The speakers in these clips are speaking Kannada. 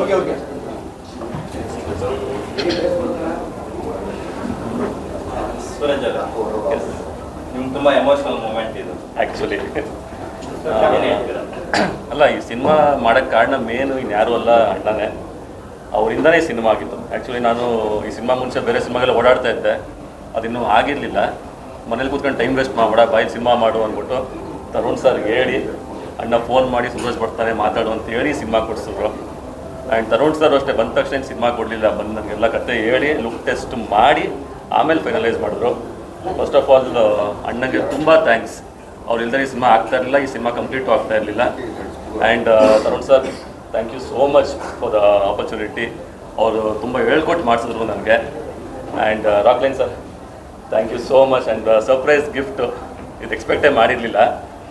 ಓಕೆ ಓಕೆ ನಿಮ್ಗೆ ತುಂಬ ಎಮೋಷನಲ್ ಮೂಮೆಂಟ್ ಇದು. ಆ್ಯಕ್ಚುಲಿ ಅಲ್ಲ ಈ ಸಿನಿಮಾ ಮಾಡೋಕ್ಕೆ ಕಾರಣ ಮೇನು ಇನ್ಯಾರು ಅಲ್ಲ ಅಣ್ಣನೇ. ಅವರಿಂದನೇ ಸಿನಿಮಾ ಆಗಿತ್ತು ಆ್ಯಕ್ಚುಲಿ ನಾನು ಈ ಸಿನಿಮಾ ಮುಂಚೆ ಬೇರೆ ಸಿನಿಮಾಗೆಲ್ಲ ಓಡಾಡ್ತಾ ಇದ್ದೆ. ಅದಿನ್ನೂ ಆಗಿರಲಿಲ್ಲ. ಮನೇಲಿ ಕೂತ್ಕೊಂಡು ಟೈಮ್ ವೇಸ್ಟ್ ಮಾಡಬೇಡ ಬಾಯಿ ಸಿನಿಮಾ ಮಾಡು ಅಂದ್ಬಿಟ್ಟು ತರುಣ್ ಸರ್ಗೆ ಹೇಳಿ, ಅಣ್ಣ ಫೋನ್ ಮಾಡಿ ಸೂರಜ್ ಬರ್ತಾನೆ ಮಾತಾಡು ಅಂತ ಹೇಳಿ ಸಿನಿಮಾ ಕೊಡಿಸಿದ್ರು. ಆ್ಯಂಡ್ ತರುಣ್ ಸರ್ ಅಷ್ಟೇ ಬಂದ ತಕ್ಷಣ ಸಿನಿಮಾ ಕೊಡಲಿಲ್ಲ, ಬಂದು ನನಗೆಲ್ಲ ಕತೆ ಹೇಳಿ ಲುಕ್ ಟೆಸ್ಟ್ ಮಾಡಿ, ಆಮೇಲೆ ಫೈನಲೈಸ್ ಮಾಡಿದ್ರು. ಫಸ್ಟ್ ಆಫ್ ಆಲ್ ಅಣ್ಣಗೆ ತುಂಬ ಥ್ಯಾಂಕ್ಸ್ ಅವ್ರು ಈ ಸಿನಿಮಾ ಆಗ್ತಾ ಇರಲಿಲ್ಲ, ಈ ಸಿನಿಮಾ ಕಂಪ್ಲೀಟು ಆಗ್ತಾ ಇರಲಿಲ್ಲ. And Tarun sir thank you so much for the opportunity ಅವರು ತುಂಬ ಹೇಳ್ಕೊಟ್ಟು ಮಾಡಿಸಿದ್ರು ನನಗೆ. And Rockline sir thank you so much and surprise gift ಇದು ಎಕ್ಸ್ಪೆಕ್ಟೇ ಮಾಡಿರಲಿಲ್ಲ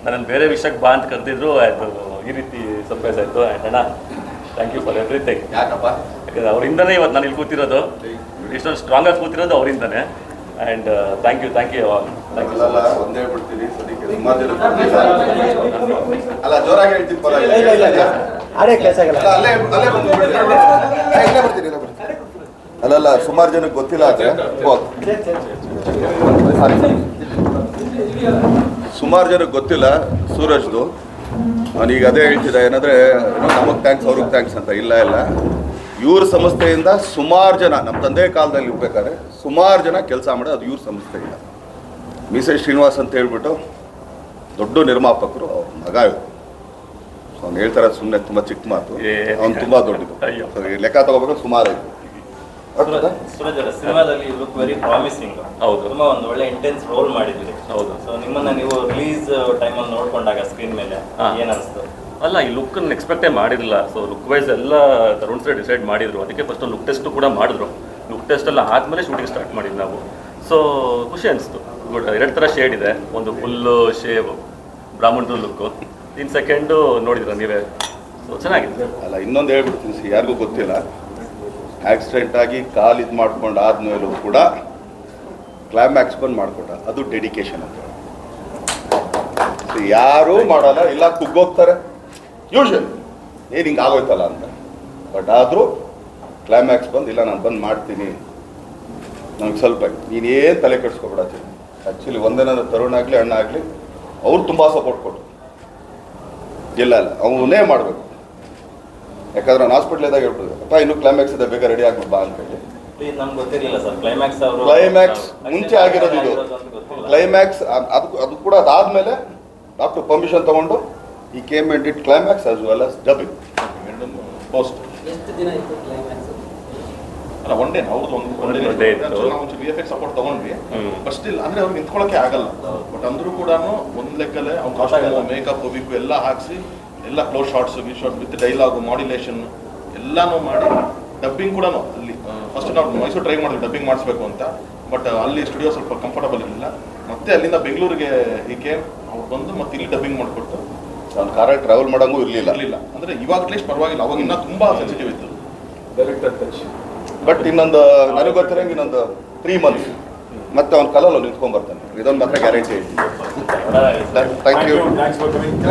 ನನ್ನನ್ನು ಬೇರೆ ವಿಷಯಕ್ಕೆ ಬಾ ಅಂತ ಕರೆದಿದ್ರು ಅದು ಈ ರೀತಿ ಸರ್ಪ್ರೈಸ್ ಆಯಿತು. ಆ್ಯಂಡ್ ಅಣ್ಣ ಥ್ಯಾಂಕ್ ಯು ಫಾರ್ ಎವ್ರಿಥಿಂಗ್ ಯಾಕಪ್ಪ? ಯಾಕಂದರೆ ಅವರಿಂದನೇ ಇವತ್ತು ನಾನು ಇಲ್ಲಿ ಕೂತಿರೋದು. ಇಷ್ಟೊಂದು ಸ್ಟ್ರಾಂಗ್ ಆಗಿ ಕೂತಿರೋದು ಅವರಿಂದನೇ. And thank you thank you thank you ಅಲ್ಲ ಒಂದೇ ಬಿಡ್ತೀನಿ. ಅಲ್ಲ ಜೋರಾಗಿ ಹೇಳ್ತೀನಿ ಅಲ್ಲ, ಅಲ್ಲೇ ಬರ್ತೀನಿ. ಅಲ್ಲಲ್ಲ ಸುಮಾರು ಜನಕ್ಕೆ ಗೊತ್ತಿಲ್ಲ ಆದ್ರೆ ಸುಮಾರು ಜನಕ್ಕೆ ಗೊತ್ತಿಲ್ಲ ಸೂರಜ್ದು ಈಗ ಅದೇ ಹೇಳ್ತಿದ್ದೆ ಏನಂದ್ರೆ ನಮಗೆ ಥ್ಯಾಂಕ್ಸ್ ಅವ್ರಿಗೆ ಥ್ಯಾಂಕ್ಸ್ ಅಂತ ಇಲ್ಲ ಇಲ್ಲ ಇವ್ರ ಸಂಸ್ಥೆಯಿಂದ ಸುಮಾರು ಜನ ನಮ್ಮ ತಂದೆ ಕಾಲದಲ್ಲಿ ಇರ್ಬೇಕಾದ್ರೆ ಸುಮಾರು ಜನ ಕೆಲಸ ಮಾಡಿ ಅದು ಇವ್ರ ಸಂಸ್ಥೆಯಿಂದ ಮೀಸೆ ಶ್ರೀನಿವಾಸ್ ಅಂತ ಹೇಳ್ಬಿಟ್ಟು ದೊಡ್ಡ ನಿರ್ಮಾಪಕರು ಅವ್ರ ಮಗ ಅವ್ನು ಹೇಳ್ತಾರೆ ಸುಮ್ಮನೆ ತುಂಬ ಚಿಕ್ಕ ಮಾತು. ಅವ್ನು ತುಂಬ ದೊಡ್ಡದು. ಲೆಕ್ಕ ತಗೋಬೇಕು ಸುಮಾರು ಆಯ್ತು ಆಗ್ತದಾ? ಸೂರಜ್ ಅವರ ಸಿನಿಮಾದಲ್ಲಿ ಲುಕ್ ವೆರಿ ಪ್ರಾಮಿಸಿಂಗ್ ಹೌದು. ತುಂಬಾ ಒಂದು ಒಳ್ಳೆ ಇಂಟೆನ್ಸ್ ರೋಲ್ ಮಾಡಿದ್ರಿ. ಹೌದು. ಸೊ ನಿಮ್ಮನ್ನ ನೀವು ರಿಲೀಸ್ ಟೈಮಲ್ಲಿ ನೋಡ್ಕೊಂಡಾಗ ಸ್ಕ್ರೀನ್ ಮೇಲೆ ಹಾ. ಏನ್ ಅನಿಸ್ತು ಅಲ್ಲ ಈ ಲುಕ್ಕನ್ನು ಎಕ್ಸ್ಪೆಕ್ಟೇ ಮಾಡಿರಲಿಲ್ಲ. ಸೊ ಲುಕ್ ವೈಸ್ ಎಲ್ಲ ತರುಣ್ ಸರ್ ಡಿಸೈಡ್ ಮಾಡಿದ್ರು. ಅದಕ್ಕೆ ಫಸ್ಟ್ ಲುಕ್ ಟೆಸ್ಟು ಕೂಡ ಮಾಡಿದ್ರು. ಲುಕ್ ಟೆಸ್ಟ್ ಎಲ್ಲ ಆದ್ಮೇಲೆ ಶೂಟಿಂಗ್ ಸ್ಟಾರ್ಟ್ ಮಾಡಿದ್ದು ನಾವು. ಸೊ ಖುಷಿ ಅನಿಸ್ತು. ಗುಡ್ ಎರಡು ಥರ ಶೇಡ್ ಇದೆ. ಒಂದು ಫುಲ್ಲು ಶೇವ್ ಬ್ರಾಹ್ಮಣದ ಲುಕ್ಕು ಇನ್ನು ಸೆಕೆಂಡು ನೋಡಿದ್ರ ನೀವೇ? ಸೊ ಚೆನ್ನಾಗಿದೆ. ಅಲ್ಲ ಇನ್ನೊಂದು ಹೇಳ್ಬಿಡ್ತೀನಿ ಯಾರಿಗೂ ಗೊತ್ತಿಲ್ಲ. ಆಕ್ಸಿಡೆಂಟ್ ಆಗಿ ಕಾಲು ಇದು ಮಾಡ್ಕೊಂಡು ಆದ್ಮೇಲೂ ಕೂಡ ಕ್ಲೈಮ್ಯಾಕ್ಸ್ ಬಂದು ಮಾಡಿಕೊಟ್ಟ. ಅದು ಡೆಡಿಕೇಶನ್ ಅಂತ. ಯಾರೂ ಮಾಡಲ್ಲ, ಇಲ್ಲ ಕುಗ್ಗೋಗ್ತಾರೆ. ಯೂಶಲ್ ಏನು ಹಿಂಗೆ ಆಗೋಯ್ತಲ್ಲ ಅಂತ. ಬಟ್ ಆದರೂ ಕ್ಲೈಮ್ಯಾಕ್ಸ್ ಬಂದು, ಇಲ್ಲ, ನಾನು ಬಂದು ಮಾಡ್ತೀನಿ. ನನಗೆ ಸ್ವಲ್ಪ ನೀನೇನು ತಲೆ ಕೆಡಿಸ್ಕೊಬಿಡತ್ತೆ. ಆ್ಯಕ್ಚುಲಿ ಒಂದೇನಾದ್ರು ತರುಣ ಆಗಲಿ, ಅಣ್ಣ ಆಗಲಿ, ಅವ್ರು ತುಂಬ ಸಪೋರ್ಟ್ ಕೊಟ್ಟರು ಇಲ್ಲ ಇಲ್ಲ, ಅವನೇ ಮಾಡಬೇಕು. ಯಾಕಂದ್ರೆ ನಾನು ಹಾಸ್ಪಿಟ್ಲಿದಾಗ ಹೇಳ್ಬಿಡ್ದೆ ಅಪ್ಪ ಇನ್ನು ಕ್ಲೈಮ್ಯಾಕ್ಸ್ ಇದೆ ಬೇಗ ರೆಡಿ ಆಗ್ಬಿಟ್ಟು ಬಾ ಅಂತ ಹೇಳಿ ನಮ್ಗೆ ಗೊತ್ತಿರಲಿಲ್ಲ ಸರ್ ಕ್ಲೈಮ್ಯಾಕ್ಸ್ ಅವರು ಕ್ಲೈಮ್ಯಾಕ್ಸ್ ಮುಂಚೆ ಆಗಿರೋದು ಇದು. ಕ್ಲೈಮ್ಯಾಕ್ಸ್ ಅದು ಅದು ಕೂಡ ಅದಾದ್ಮೇಲೆ ಡಾಕ್ಟರ್ ಪರ್ಮಿಷನ್ ತಗೊಂಡು ಈ came and it climax as well as dubbing post ಎಷ್ಟು ದಿನ ಇತ್ತು ಕ್ಲೈಮ್ಯಾಕ್ಸ್ ಅಲ್ಲ ಒನ್ ಡೇ ಅವ್ರದ್ದು ಒಂದು ಒನ್ ಡೇ ಇತ್ತು. ನಾವು ಒಂಚೂರು ವಿ ಎಫ್ ಎಕ್ಸ್ ಸಪೋರ್ಟ್ ತಗೊಂಡ್ವಿ. ಬಟ್ ಸ್ಟಿಲ್ ಅಂದ್ರೆ ಅವ್ರು ನಿಂತ್ಕೊಳ್ಳೋಕೆ ಆಗಲ್ಲ. ಬಟ್ ಅಂದ್ರೂ ಕೂಡ ಒಂದ್ ಲೆಕ್ಕಲ್ಲೇ ಅವ್ನು ಕಾಸ್ಟ್ಯೂಮು ಮೇಕಪ್ ವಿಕ್ ಎಲ್ಲ ಹಾಕ್ಸಿ ಎಲ್ಲ close shots we shot with dialogue modulation ಎಲ್ಲಾನು ಮಾಡಿ ಡಬ್ಬಿಂಗ್ ಕೂಡ ಅಲ್ಲಿ ಫಸ್ಟ್ ನಾವು ಮೈಸೂರು ಟ್ರೈ ಮಾಡಿದ್ವಿ ಡಬ್ಬಿಂಗ್ ಮಾಡಿಸ್ಬೇಕು ಅಂತ. ಬಟ್ ಅಲ್ಲಿ ಸ್ಟುಡಿಯೋ ಸ್ವಲ್ಪ ಕಂಫರ್ಟಬಲ್ ಇರಲಿಲ್ಲ. ಮತ್ತೆ ಅಲ್ಲಿಂದ ಬೆಂಗಳೂರಿಗೆ ಹೀಗೆ ಅವ್ರು ಬಂದು ಮತ್ತೆ ಇಲ್ಲಿ ಡಬ್ಬಿಂಗ್ ಮಾಡಿಕೊಟ್ಟು ಅವ್ನ ಕಾರ ಟ್ರಾವೆಲ್ ಮಾಡೋಂಗೂ ಇರಲಿಲ್ಲ. ಇರಲಿಲ್ಲ. ಅಂದರೆ ಇವಾಗ ಅಟ್ಲೀಸ್ಟ್ ಪರವಾಗಿಲ್ಲ ಅವಾಗ ಇನ್ನೂ ತುಂಬ ಸೆನ್ಸಿಟಿವ್ ಇತ್ತು. ಬಟ್ ಇನ್ನೊಂದು ನನಗೆ ಗೊತ್ತಿರಂಗೆ ಇನ್ನೊಂದು ತ್ರೀ ಮಂತ್ಸ್ ಮತ್ತೆ ಅವ್ನು ಕಲಲ್ಲ ನಿಂತ್ಕೊಂಡ್ಬರ್ತಾನೆ ಇದೊಂದು ಮಾತ್ರ ಗ್ಯಾರಂಟಿ ಐತಿ thank you thanks for coming